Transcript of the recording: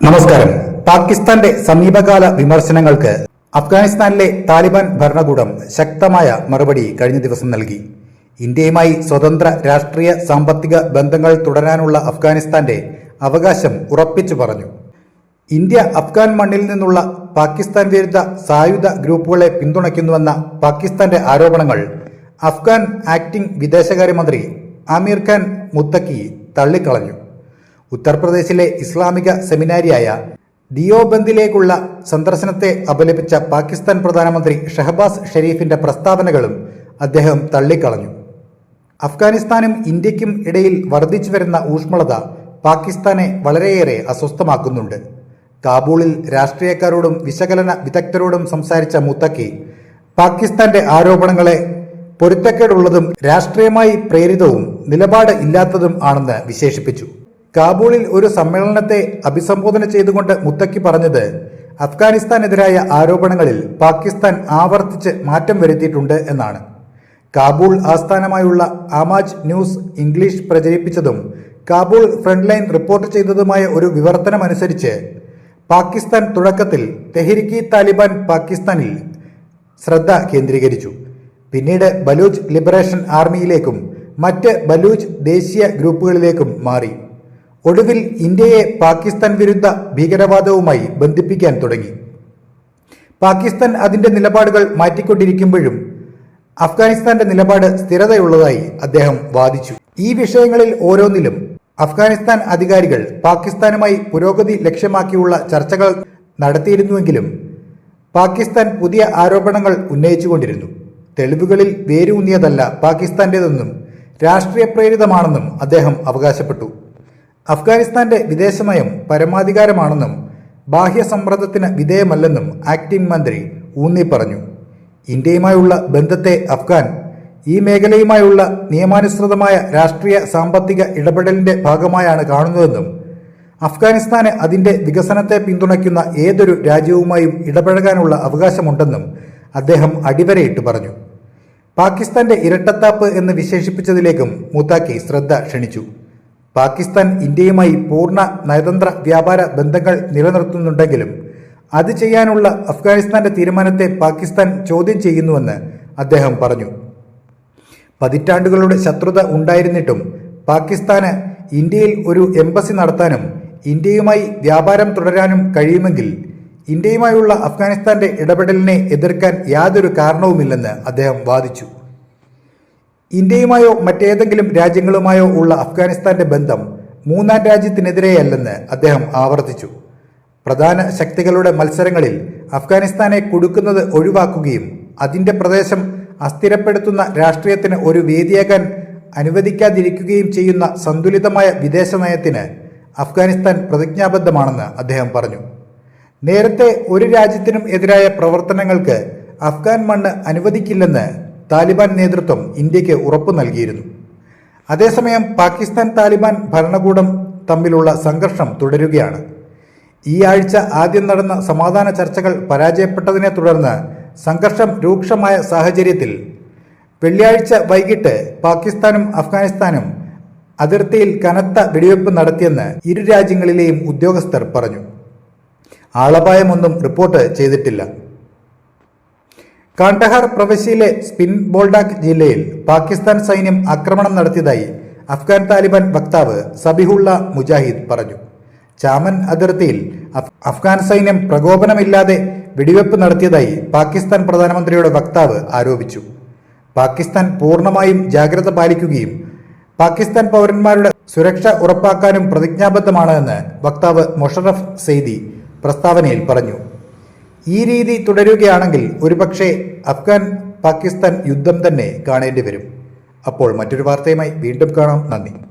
നമസ്കാരം. പാകിസ്ഥാന്റെ സമീപകാല വിമർശനങ്ങൾക്ക് അഫ്ഗാനിസ്ഥാനിലെ താലിബാൻ ഭരണകൂടം ശക്തമായ മറുപടി കഴിഞ്ഞ ദിവസം നൽകി. ഇന്ത്യയുമായി സ്വതന്ത്ര രാഷ്ട്രീയ സാമ്പത്തിക ബന്ധങ്ങൾ തുടരാനുള്ള അഫ്ഗാനിസ്ഥാന്റെ അവകാശം ഉറപ്പിച്ചു പറഞ്ഞു. ഇന്ത്യ അഫ്ഗാൻ മണ്ണിൽ നിന്നുള്ള പാകിസ്ഥാൻ വിരുദ്ധ സായുധ ഗ്രൂപ്പുകളെ പിന്തുണയ്ക്കുന്നുവെന്ന പാകിസ്ഥാന്റെ ആരോപണങ്ങൾ അഫ്ഗാൻ ആക്ടിംഗ് വിദേശകാര്യമന്ത്രി ആമീർ ഖാൻ മുത്തക്കി തള്ളിക്കളഞ്ഞു. ഉത്തർപ്രദേശിലെ ഇസ്ലാമിക സെമിനാരിയായ ദിയോബന്ദിലേക്കുള്ള സന്ദർശനത്തെ അപലപിച്ച പാകിസ്ഥാൻ പ്രധാനമന്ത്രി ഷഹബാസ് ഷെരീഫിന്റെ പ്രസ്താവനകളും അദ്ദേഹം തള്ളിക്കളഞ്ഞു. അഫ്ഗാനിസ്ഥാനും ഇന്ത്യക്കും ഇടയിൽ വർദ്ധിച്ചു വരുന്ന ഊഷ്മളത പാകിസ്ഥാനെ വളരെയേറെ അസ്വസ്ഥമാക്കുന്നുണ്ട്. കാബൂളിൽ രാഷ്ട്രീയക്കാരോടും വിശകലന വിദഗ്ധരോടും സംസാരിച്ച മുത്തക്കി പാകിസ്ഥാന്റെ ആരോപണങ്ങളെ പൊരുത്തക്കേടുള്ളതും രാഷ്ട്രീയമായി പ്രേരിതവും നിലപാട് ഇല്ലാത്തതും ആണെന്ന് വിശേഷിപ്പിച്ചു. കാബൂളിൽ ഒരു സമ്മേളനത്തെ അഭിസംബോധന ചെയ്തുകൊണ്ട് മുത്തക്കി പറഞ്ഞത് അഫ്ഗാനിസ്ഥാനെതിരായ ആരോപണങ്ങളിൽ പാകിസ്ഥാൻ ആവർത്തിച്ച് മാറ്റം വരുത്തിയിട്ടുണ്ട് എന്നാണ്. കാബൂൾ ആസ്ഥാനമായുള്ള ആമാജ് ന്യൂസ് ഇംഗ്ലീഷ് പ്രചരിപ്പിച്ചതും കാബൂൾ ഫ്രണ്ട് ലൈൻ റിപ്പോർട്ട് ചെയ്തതുമായ ഒരു വിവർത്തനമനുസരിച്ച് പാകിസ്ഥാൻ തുടക്കത്തിൽ തെഹരിക്കി താലിബാൻ പാകിസ്ഥാനിൽ ശ്രദ്ധ കേന്ദ്രീകരിച്ചു. പിന്നീട് ബലൂച്ച് ലിബറേഷൻ ആർമിയിലേക്കും മറ്റ് ബലൂച്ച് ദേശീയ ഗ്രൂപ്പുകളിലേക്കും മാറി. ഒടുവിൽ ഇന്ത്യയെ പാകിസ്ഥാൻ വിരുദ്ധ ഭീകരവാദവുമായി ബന്ധിപ്പിക്കാൻ തുടങ്ങി. പാകിസ്ഥാൻ അതിന്റെ നിലപാടുകൾ മാറ്റിക്കൊണ്ടിരിക്കുമ്പോഴും അഫ്ഗാനിസ്ഥാന്റെ നിലപാട് സ്ഥിരതയുള്ളതായി അദ്ദേഹം വാദിച്ചു. ഈ വിഷയങ്ങളിൽ ഓരോന്നിലും അഫ്ഗാനിസ്ഥാൻ അധികാരികൾ പാകിസ്ഥാനുമായി പുരോഗതി ലക്ഷ്യമാക്കിയുള്ള ചർച്ചകൾ നടത്തിയിരുന്നുവെങ്കിലും പാകിസ്ഥാൻ പുതിയ ആരോപണങ്ങൾ ഉന്നയിച്ചുകൊണ്ടിരുന്നു. തെളിവുകളിൽ വേരൂന്നിയതല്ല പാകിസ്ഥാന്റേതെന്നും രാഷ്ട്രീയ പ്രേരിതമാണെന്നും അദ്ദേഹം അവകാശപ്പെട്ടു. അഫ്ഗാനിസ്ഥാന്റെ വിദേശനയം പരമാധികാരമാണെന്നും ബാഹ്യ സമ്മർദ്ദത്തിന് വിധേയമല്ലെന്നും ആക്ടിംഗ് മന്ത്രി ഊന്നി പറഞ്ഞു. ഇന്ത്യയുമായുള്ള ബന്ധത്തെ അഫ്ഗാൻ ഈ മേഖലയുമായുള്ള നിയമാനുസൃതമായ രാഷ്ട്രീയ സാമ്പത്തിക ഇടപെടലിന്റെ ഭാഗമായാണ് കാണുന്നതെന്നും അഫ്ഗാനിസ്ഥാന് അതിന്റെ വികസനത്തെ പിന്തുണയ്ക്കുന്ന ഏതൊരു രാജ്യവുമായും ഇടപഴകാനുള്ള അവകാശമുണ്ടെന്നും അദ്ദേഹം അടിവരയിട്ട് പറഞ്ഞു. പാകിസ്ഥാന്റെ ഇരട്ടത്താപ്പ് എന്ന് വിശേഷിപ്പിച്ചതിലേക്കും മുത്താക്കി ശ്രദ്ധ ക്ഷണിച്ചു. പാകിസ്ഥാൻ ഇന്ത്യയുമായി പൂർണ നയതന്ത്ര വ്യാപാര ബന്ധങ്ങൾ നിലനിർത്തുന്നുണ്ടെങ്കിലും അത് ചെയ്യാനുള്ള അഫ്ഗാനിസ്ഥാന്റെ തീരുമാനത്തെ പാകിസ്ഥാൻ ചോദ്യം ചെയ്യുന്നുവെന്ന് അദ്ദേഹം പറഞ്ഞു. പതിറ്റാണ്ടുകളുടെ ശത്രുത ഉണ്ടായിരുന്നിട്ടും പാകിസ്ഥാന് ഇന്ത്യയിൽ ഒരു എംബസി നടത്താനും ഇന്ത്യയുമായി വ്യാപാരം തുടരാനും കഴിയുമെങ്കിൽ ഇന്ത്യയുമായുള്ള അഫ്ഗാനിസ്ഥാന്റെ ഇടപെടലിനെ എതിർക്കാൻ യാതൊരു കാരണവുമില്ലെന്ന് അദ്ദേഹം വാദിച്ചു. ഇന്ത്യയുമായോ മറ്റേതെങ്കിലും രാജ്യങ്ങളുമായോ ഉള്ള അഫ്ഗാനിസ്ഥാന്റെ ബന്ധം മൂന്നാം രാജ്യത്തിനെതിരെയല്ലെന്ന് അദ്ദേഹം ആവർത്തിച്ചു. പ്രധാന ശക്തികളുടെ മത്സരങ്ങളിൽ അഫ്ഗാനിസ്ഥാനെ കൊടുക്കുന്നത് ഒഴിവാക്കുകയും അതിന്റെ പ്രദേശം അസ്ഥിരപ്പെടുത്തുന്ന രാഷ്ട്രീയത്തിന് ഒരു വേദിയാകാൻ അനുവദിക്കാതിരിക്കുകയും ചെയ്യുന്ന സന്തുലിതമായ വിദേശ നയത്തിന് അഫ്ഗാനിസ്ഥാൻ പ്രതിജ്ഞാബദ്ധമാണെന്ന് അദ്ദേഹം പറഞ്ഞു. നേരത്തെ ഒരു രാജ്യത്തിനും എതിരായ പ്രവർത്തനങ്ങൾക്ക് അഫ്ഗാൻ മണ്ണ് അനുവദിക്കില്ലെന്ന് താലിബാൻ നേതൃത്വം ഇന്ത്യയ്ക്ക് ഉറപ്പു നൽകിയിരുന്നു. അതേസമയം പാകിസ്ഥാൻ താലിബാൻ ഭരണകൂടം തമ്മിലുള്ള സംഘർഷം തുടരുകയാണ്. ഈ ആഴ്ച ആദ്യം നടന്ന സമാധാന ചർച്ചകൾ പരാജയപ്പെട്ടതിനെ തുടർന്ന് സംഘർഷം രൂക്ഷമായ സാഹചര്യത്തിൽ വെള്ളിയാഴ്ച വൈകിട്ട് പാകിസ്ഥാനും അഫ്ഗാനിസ്ഥാനും അതിർത്തിയിൽ കനത്ത വെടിവെപ്പ് നടത്തിയെന്ന് ഇരു രാജ്യങ്ങളിലെയും ഉദ്യോഗസ്ഥർ പറഞ്ഞു. ആളപായമൊന്നും റിപ്പോർട്ട് ചെയ്തിട്ടില്ല. കാണ്ടഹാർ പ്രവിശ്യയിലെ സ്പിൻ ബോൾഡാക് ജില്ലയിൽ പാകിസ്ഥാൻ സൈന്യം ആക്രമണം നടത്തിയതായി അഫ്ഗാൻ താലിബാൻ വക്താവ് സബിഹുള്ള മുജാഹിദ് പറഞ്ഞു. ചാമൻ അതിർത്തിയിൽ അഫ്ഗാൻ സൈന്യം പ്രകോപനമില്ലാതെ വെടിവെപ്പ് നടത്തിയതായി പാകിസ്ഥാൻ പ്രധാനമന്ത്രിയുടെ വക്താവ് ആരോപിച്ചു. പാകിസ്ഥാൻ പൂർണമായും ജാഗ്രത പാലിക്കുകയും പാകിസ്ഥാൻ പൗരന്മാരുടെ സുരക്ഷ ഉറപ്പാക്കാനും പ്രതിജ്ഞാബദ്ധമാണ് എന്ന് വക്താവ് മൊഷറഫ് സെയ്ദി പ്രസ്താവനയിൽ പറഞ്ഞു. ഈ രീതി തുടരുകയാണെങ്കിൽ ഒരുപക്ഷെ അഫ്ഗാൻ പാകിസ്ഥാൻ യുദ്ധം തന്നെ കാണേണ്ടി വരും അപ്പോൾ മറ്റൊരു വാർത്തയുമായി വീണ്ടും കാണാം. നന്ദി.